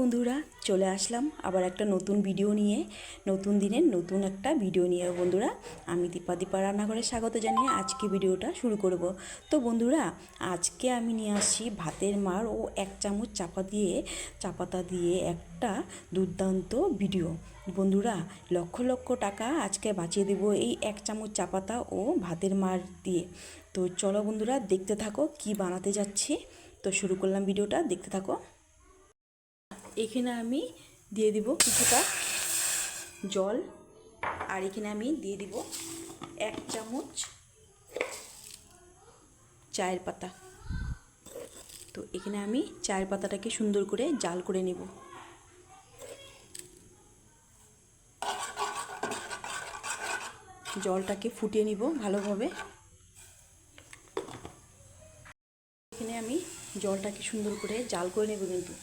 বন্ধুরা, চলে আসলাম আবার একটা নতুন ভিডিও নিয়ে, নতুন দিনের নতুন একটা ভিডিও নিয়ে। বন্ধুরা, আমি দীপা দীপা রান্নাঘরে স্বাগত জানিয়ে আজকে ভিডিওটা শুরু করব। তো বন্ধুরা, আজকে আমি নিয়ে আসছি ভাতের মার ও এক চামচ চাপা দিয়ে, চাপাতা দিয়ে একটা দুর্দান্ত ভিডিও বন্ধুরা, লক্ষ লক্ষ টাকা আজকে বাঁচিয়ে দেবো এই এক চামচ চাপাতা ও ভাতের মার দিয়ে। তো চলো বন্ধুরা, দেখতে থাকো কি বানাতে যাচ্ছি। তো শুরু করলাম ভিডিওটা দেখতে থাকো। এখানে আমি দিয়ে দিব কিছুটা জল, আর এখানে আমি দিয়ে দিব এক চামচ চায়ের পাতা। তো এখানে আমি চায়ের পাতাটাকে সুন্দর করে জাল করে নেব। জলটাকে ফুটিয়ে নিব ভালোভাবে। এখানে আমি জলটাকে সুন্দর করে জাল করে নেব কিন্তু।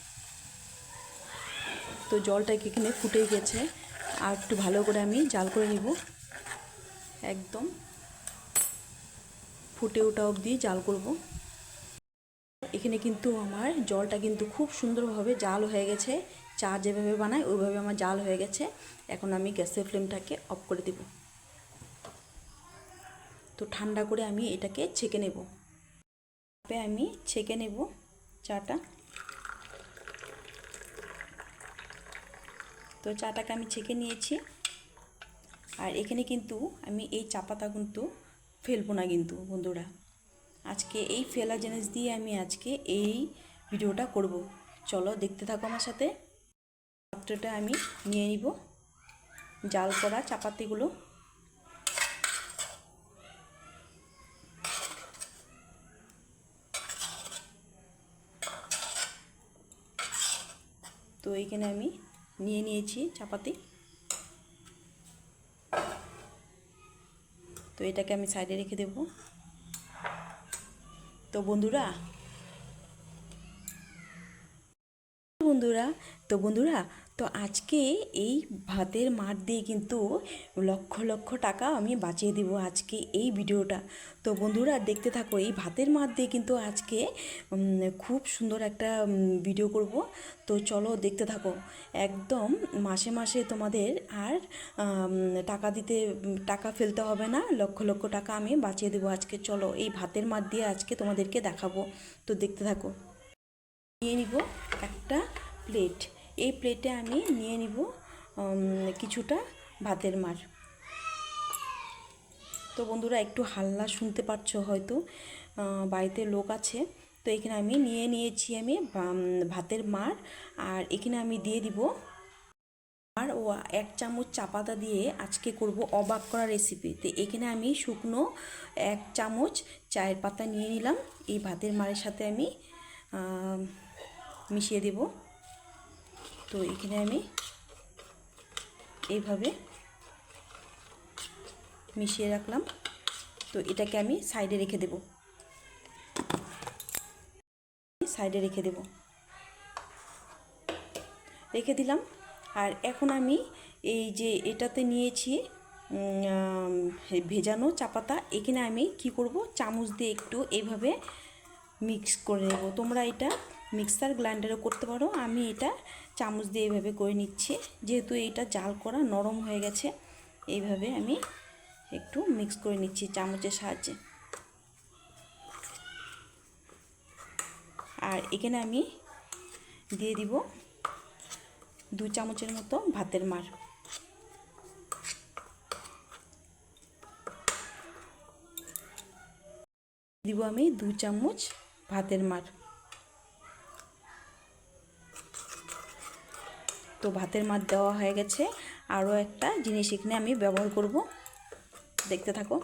তো জলটাকে এখানে ফুটে গেছে। আর একটু ভালো করে আমি জাল করে নিব। একদম ফুটে ওঠা অবধি জাল করব। এখানে কিন্তু আমার জলটা কিন্তু খুব সুন্দরভাবে জাল হয়ে গেছে। চা যেভাবে বানায় ওইভাবে আমার জাল হয়ে গেছে। এখন আমি গ্যাসের ফ্লেমটাকে অফ করে দেব। তো ঠান্ডা করে আমি এটাকে ছেঁকে নেব। আমি ছেঁকে নেব চাটা। তো চাটাকে আমি ছেঁকে নিয়েছি। আর এখানে কিন্তু আমি এই চা পাতা কিন্তু ফেলব না কিন্তু, বন্ধুরা। আজকে এই ফেলা জিনিস দিয়ে আমি আজকে এই ভিডিওটা করব। চলো দেখতে থাকো আমার সাথে। পাত্রটা আমি নিয়ে নিব। জাল করা চাপাতিগুলো তো এইখানে আমি নিয়ে নিয়েছি চাপাতি। তো এটাকে আমি সাইডে রেখে দেব। তো বন্ধুরা বন্ধুরা তো বন্ধুরা তো আজকে এই ভাতের মার দিয়ে কিন্তু লক্ষ লক্ষ টাকা আমি বাঁচিয়ে দেবো আজকে এই ভিডিওটা। তো বন্ধুরা দেখতে থাকো, এই ভাতের মার দিয়ে কিন্তু আজকে খুব সুন্দর একটা ভিডিও করব। তো চলো দেখতে থাকো, একদম মাসে মাসে তোমাদের আর টাকা দিতে, টাকা ফেলতে হবে না, লক্ষ লক্ষ টাকা আমি বাঁচিয়ে দেবো আজকে। চলো এই ভাতের মার দিয়ে আজকে তোমাদেরকে দেখাবো। তো দেখতে থাকো, নিয়ে নিব একটা প্লেট এই প্লেটে আমি নিয়ে নিব কিছুটা ভাতের মার। তো বন্ধুরা, একটু হাল্লা শুনতে পারছ হয়তো বাড়িতে লোক আছে, তো এখানে আমি নিয়ে নিয়েছি আমি ভাতের মার, আর এখানে আমি দিয়ে দিব আর ও এক চামচ চাপাতা দিয়ে আজকে করব অবাক করা রেসিপি তো এখানে আমি শুকনো এক চামচ চায়ের পাতা নিয়ে নিলাম, এই ভাতের মারের সাথে আমি মিশিয়ে দেব। তো এখানে আমি এইভাবে মিশিয়ে রাখলাম। তো এটাকে আমি সাইডে রেখে দেব। সাইডে রেখে দেব। রেখে দিলাম। আর এখন আমি এই যে এটাতে নিয়েছি ভেজানো চাপাতা, এখানে আমি কি করব? চামচ দিয়ে একটু এইভাবে মিক্স করে নেব। তোমরা এটা মিক্সার গ্রাইন্ডারও করতে পারো। আমি এটা চামচ দিয়ে এইভাবে করে নিচ্ছি। যেহেতু এইটা জাল করা নরম হয়ে গেছে, এইভাবে আমি একটু মিক্স করে নিচ্ছি চামচের সাহায্যে। আর এখানে আমি দিয়ে দিব দু চামচের মতো ভাতের মার। দিব আমি দু চামচ ভাতের মার। ভাতের মাছ দেওয়া হয়ে গেছে। আরও একটা জিনিস এখানে আমি ব্যবহার করব। দেখতে থাকো।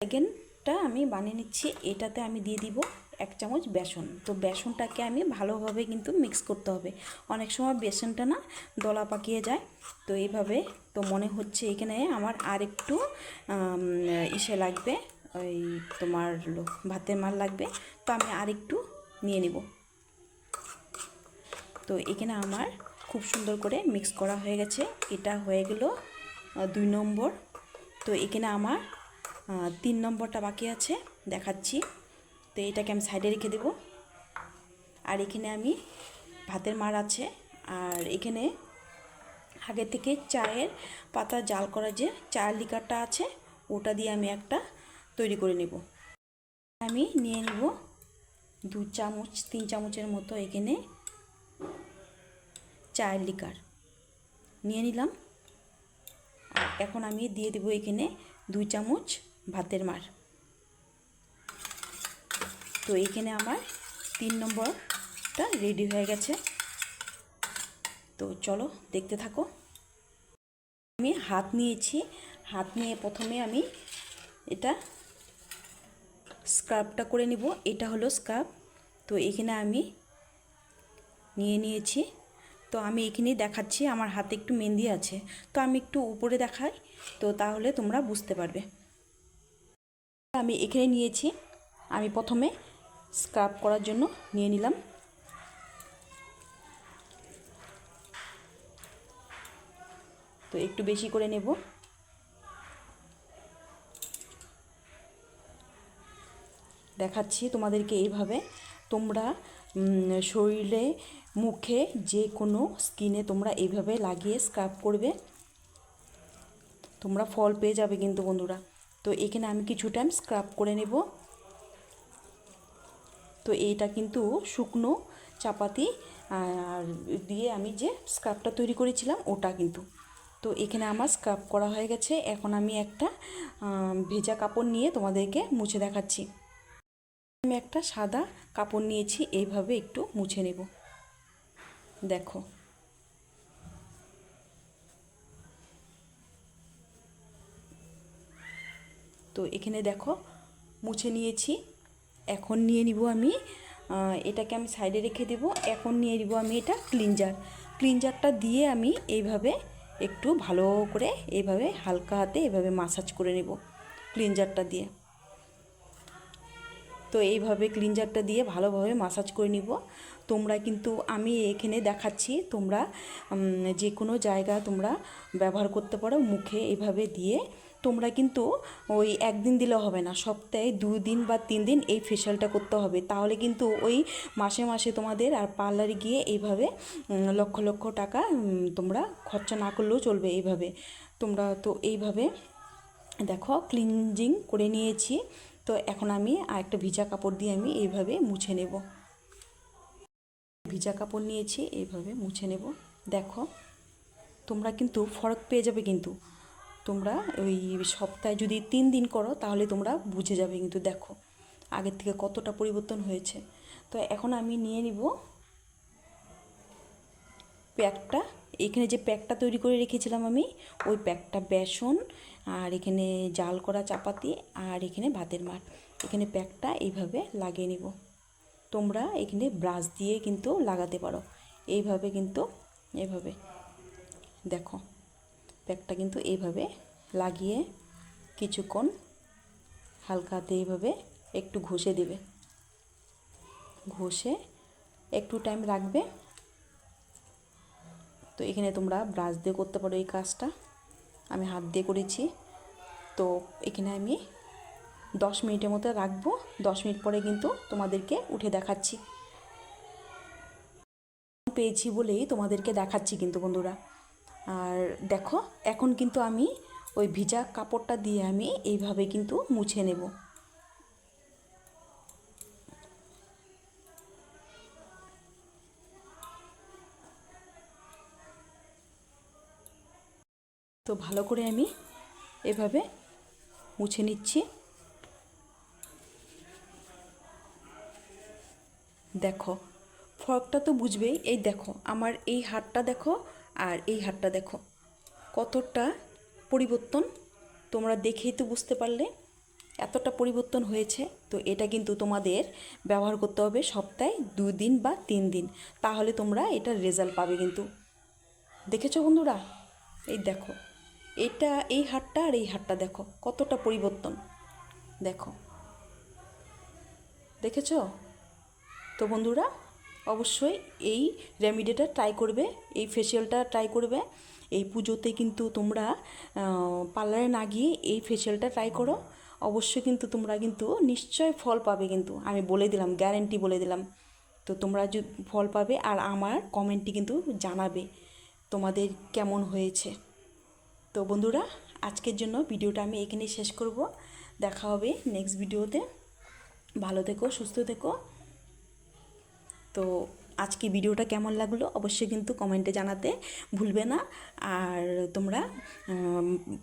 সেকেন্ডটা আমি বানিয়ে নিচ্ছি। এটাতে আমি দিয়ে দিব এক চামচ বেসন। তো বেসনটাকে আমি ভালোভাবে কিন্তু মিক্স করতে হবে। অনেক সময় বেসনটা না দলা পাকিয়ে যায়। তো এইভাবে তো মনে হচ্ছে এখানে আমার আর একটু ইসে লাগবে। ওই তোমার ভাতের মাল লাগবে। তো আমি আর একটু নিয়ে নিব। তো এখানে আমার খুব সুন্দর করে মিক্স করা হয়ে গেছে। এটা হয়ে গেল দুই নম্বর। তো এখানে আমার তিন নম্বরটা বাকি আছে, দেখাচ্ছি। তো এটাকে আমি সাইডে রেখে দেব। আর এখানে আমি ভাতের মার আছে। আর এখানে আগে থেকে চায়ের পাতা জাল করা যে চায়ের লিকারটা আছে, ওটা দিয়ে আমি একটা তৈরি করে নেব। আমি নিয়ে নেব দু চামচ, তিন চামচের মতো এখানে চায়ের লিকার নিয়ে নিলাম। এখন আমি দিয়ে দেবো এখানে দুই চামচ ভাতের মার। তো এখানে আমার তিন নম্বরটা রেডি হয়ে গেছে। তো চলো দেখতে থাকো। আমি হাত নিয়েছি। হাত নিয়ে প্রথমে আমি এটা স্ক্রাবটা করে নিব। এটা হলো স্ক্রাব তো এখানে আমি নিয়ে নিয়েছি তো আমি এখানেই দেখাচ্ছি, আমার হাতে একটু মেহেন্দি আছে। তো আমি একটু উপরে দেখাই, তো তাহলে তোমরা বুঝতে পারবে। আমি এখানে নিয়েছি, আমি প্রথমে স্ক্রাব করার জন্য নিয়ে নিলাম। তো একটু বেশি করে নেব। দেখাচ্ছি তোমাদেরকে এইভাবে। তোমরা শরীরে মুখে যে কোনো স্কিনে তোমরা এইভাবে লাগিয়ে স্ক্রাব করবে, তোমরা ফল পেয়ে যাবে কিন্তু বন্ধুরা। তো এখানে আমি কিছু টাইম স্ক্রাব করে নেব। তো এইটা কিন্তু শুকনো চাপাতি, আর দিয়ে আমি যে স্ক্রাবটা তৈরি করেছিলাম ওটা কিন্তু। তো এখানে আমার স্ক্রাব করা হয়ে গেছে। এখন আমি একটা ভেজা কাপড় নিয়ে তোমাদেরকে মুছে দেখাচ্ছি। আমি একটা সাদা কাপড় নিয়েছি, এইভাবে একটু মুছে নেব। দেখো। তো এখানে দেখো, মুছে নিয়েছি। এখন নিয়ে নিব আমি এটাকে আমি সাইডে রেখে দেব। এখন নিয়ে নিব আমি এটা ক্লিনজার। ক্লিনজারটা দিয়ে আমি এইভাবে একটু ভালো করে এইভাবে হালকা হাতে এভাবে মাসাজ করে নেব ক্লিনজারটা দিয়ে। তো এইভাবে ক্লিনজারটা দিয়ে ভালোভাবে মাসাজ করে নিব। তোমরা কিন্তু আমি এখানে দেখাচ্ছি, তোমরা যে কোনো জায়গা তোমরা ব্যবহার করতে পারো মুখে এভাবে দিয়ে। তোমরা কিন্তু ওই একদিন দিলে হবে না, সপ্তাহে দিন বা তিন দিন এই ফেশিয়ালটা করতে হবে। তাহলে কিন্তু ওই মাসে মাসে তোমাদের আর পার্লারে গিয়ে এইভাবে লক্ষ লক্ষ টাকা তোমরা খরচা না করলেও চলবে এইভাবে তোমরা তো এইভাবে দেখো ক্লিনজিং করে নিয়েছি। তো এখন আমি আর একটা ভিজা কাপড় দিয়ে আমি এইভাবে মুছে নেব। ভিজা কাপড় নিয়েছি, এইভাবে মুছে নেব। দেখো, তোমরা কিন্তু ফরক পেয়ে যাবে কিন্তু। তোমরা ওই সপ্তাহে যদি তিন দিন করো, তাহলে তোমরা বুঝে যাবে কিন্তু, দেখো আগের থেকে কতটা পরিবর্তন হয়েছে। তো এখন আমি নিয়ে নিব প্যাকটা। এখানে যে প্যাকটা তৈরি করে রেখেছিলাম আমি, ওই প্যাকটা বেসন, আর এখানে জাল করা চাপাতি, আর এখানে ভাতের মাঠ। এখানে প্যাকটা এইভাবে লাগিয়ে নিব। তোমরা এখানে ব্রাশ দিয়ে কিন্তু লাগাতে পারো। এইভাবে কিন্তু এভাবে দেখো প্যাকটা কিন্তু এইভাবে লাগিয়ে কিছুক্ষণ হালকাতে এইভাবে একটু ঘষে দেবে। ঘষে একটু টাইম রাখবে। তো এখানে তোমরা ব্রাশ দিয়ে করতে পারো এই কাজটা। আমি হাত দিয়ে করেছি। তো এখানে আমি দশ মিনিটের মতো রাখব। দশ মিনিট পরে কিন্তু তোমাদেরকে উঠে দেখাচ্ছি। পেয়েছি বলেই তোমাদেরকে দেখাচ্ছি কিন্তু বন্ধুরা। আর দেখো, এখন কিন্তু আমি ওই ভিজা কাপড়টা দিয়ে আমি এইভাবে কিন্তু মুছে নেব। তো ভালো করে আমি এভাবে মুছে নিচ্ছি। দেখো, ফরকটা তো বুঝবেই, এই দেখো, আমার এই হাতটা দেখো আর এই হাতটা দেখো। কতটা পরিবর্তন, তোমরা দেখেই তো বুঝতে পারলে। এতটা পরিবর্তন হয়েছে, তো এটা কিন্তু তোমাদের ব্যবহার করতে হবে সপ্তাহে দুই দিন বা তিন দিন। তাহলে তোমরা এটার রেজাল্ট পাবে কিন্তু। দেখেছ বন্ধুরা? এই দেখো, এটা, এই হাটটা আর এই হাটটা দেখো, কতটা পরিবর্তন। দেখো। দেখেছ? তো বন্ধুরা, অবশ্যই এই রেমিডিটা ট্রাই করবে, এই ফেসিয়ালটা ট্রাই করবে। এই পুজোতে কিন্তু তোমরা পার্লারে না গিয়ে এই ফেসিয়ালটা ট্রাই করো। অবশ্যই কিন্তু তোমরা কিন্তু নিশ্চয় ফল পাবে কিন্তু, আমি বলে দিলাম গ্যারেন্টি বলে দিলাম। তো তোমরা ফল পাবে আর আমার কমেন্টটি কিন্তু জানাবে, তোমাদের কেমন হয়েছে। তো বন্ধুরা, আজকের জন্য ভিডিওটা আমি এখানেই শেষ করব। দেখা হবে নেক্সট ভিডিওতে ভালো থেকো, সুস্থ থেকো। তো আজকে ভিডিওটা কেমন লাগল অবশ্যই কিন্তু কমেন্টে জানাতে ভুলবে না। আর তোমরা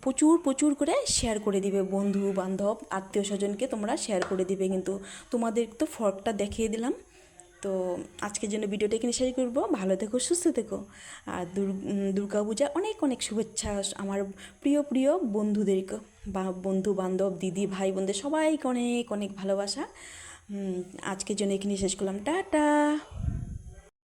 প্রচুর প্রচুর করে শেয়ার করে দিবে বন্ধু, বান্ধব, আত্মীয় স্বজনকে তোমরা শেয়ার করে দিবে কিন্তু তোমাদের তো ফর্কটা দেখিয়ে দিলাম। তো আজকের জন্য ভিডিওটা এখানে শেষ করব। ভালো থেকো, সুস্থ থেকো। আর দুর্গা পূজা অনেক অনেক শুভেচ্ছা আমার প্রিয় প্রিয় বন্ধুদেরকে বা বন্ধু বান্ধব দিদি ভাই বোনদের সবাইকে অনেক অনেক ভালোবাসা। আজকের জন্য এখানে শেষ করলাম। টাটা!